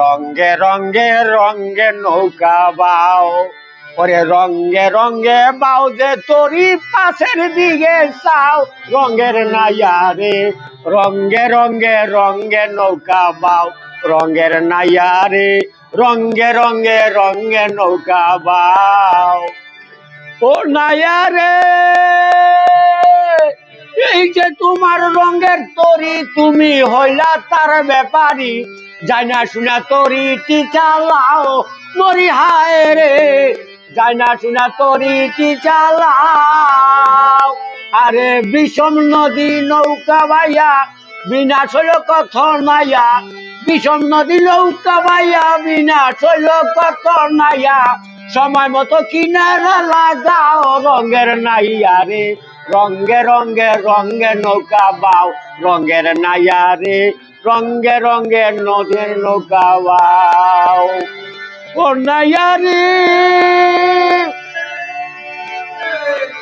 রঙ্গে রঙ্গে রঙ্গে নৌকা বাও। ওরে রঙ্গে রঙ্গে বাও যে তোরি পাশের দিকে চাও। রঙ্গের নাইয়া রঙ্গে রঙ্গে রঙ্গে নৌকা বাও। রঙ্গের নাইয়া রঙ্গে রঙ্গে রঙ্গে নৌকা বাও। ও নাইয়া রে, এই যে তোমার রঙের তরি তুমি হইলা তার ব্যাপারি। জানা শুনা তরিটি চালাও? মরি হায় রে। জানা শুনা তরিটি চালাও? আরে বিষম নদী নৌকা বাইয়া বিনাশ হইল কত নাইয়া বিষম নদী নৌকা বাইয়া বিনাশ হইল কত নাইয়া সময় মতো কিনারা লাগাও রঙের নাইয়া রে। রঙ্গে রঙ্গে রঙ্গে নৌকা বাও, রঙ্গের নাইয়া রে রঙ্গে রঙ্গে নদীর নৌকা বাও। ও নাইয়া রে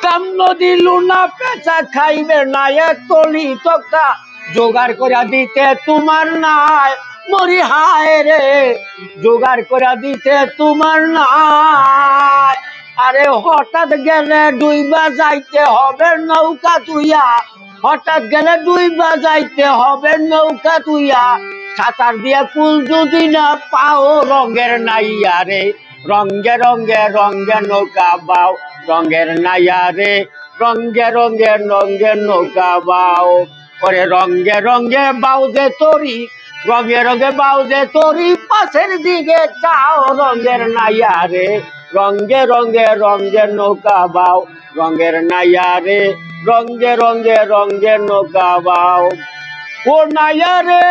কাম নদী লুনা পেঁচা খাইবে নাইয়া তলি তকা জোগাড় করে দিতে তোমার নাই মরি হায় রে, জোগাড় করে দিতে তোমার নাই। আরে হঠাৎ গেলে ডুইবা যাইতে হবে নৌকা তুইয়া। হঠাৎ গেলে ডুইবা যাইতে হবে নৌকা তুইয়া। সাঁতার দিয়ে কুল যদি না পাও রঙের নাইয়া রে। রঙ্গে রঙ্গে রঙ্গে নৌকা বাও, রঙের নাইয়া রে। রঙ্গে রঙ্গে রঙ্গে নৌকা বাও। ওরে রঙ্গে রঙ্গে বাউ যে তরি, রঙে রঙে বাউ যে তরি, পাশের দিকে চাও রঙের নাইয়া রে। রঙ্গে রঙ্গে রঙ্গে নৌকা বাও, রঙের নাইয়া রে রঙ্গে রঙ্গে রঙ্গে নৌকা বাও। ও নাইয়া রে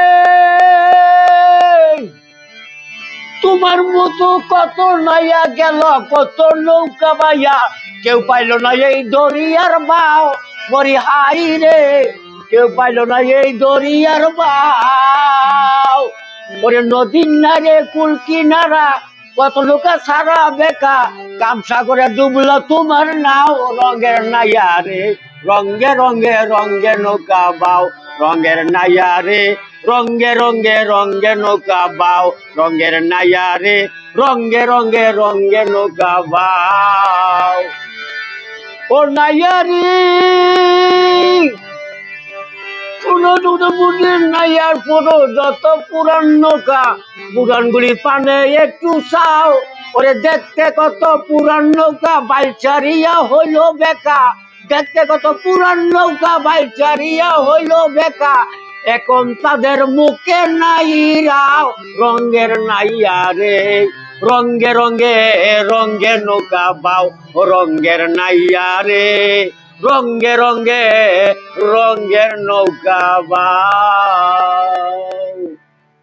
তোমার মতো কত নাইয়া গেল, কত নৌকা বাইয়া কেউ পাইল না এই দরিয়ার বাও মরি হাই রে। কেউ পাইল না এই দরিয়ার বাও। ওরে নদীর নারে, কুল কিনারা কত লোকা সারা বেকা। কামসা করে ডুবলো তোমার নাও, রঙের নাইয়া রে। রঙ্গে রঙ্গে রঙ্গে নৌকা বাও, রঙের নাইয়া রে। রঙ্গে রঙ্গে রঙ্গে নৌকা বাও, রঙের নাইয়া রে। রঙ্গে রঙ্গে রঙ্গে নৌকা বাও। ও নাইয়া রে। বুঝির নাই আর যত পুরান নৌকা। পুরানগুলি পানে একটু চাও, ওরে দেখতে কত পুরান নৌকা বাইচারিয়া হইল বেকা। দেখতে কত পুরান নৌকা বাইচারিয়া হইল বেকা। এখন তাদের মুখে নাই রাও, রঙের নাইয়া রে। রঙ্গে রঙ্গে রঙ্গে নৌকা বাও রঙ্গের নাইয়া রে। রঙ্গে রঙ্গে রঙ্গের নৌকা বাও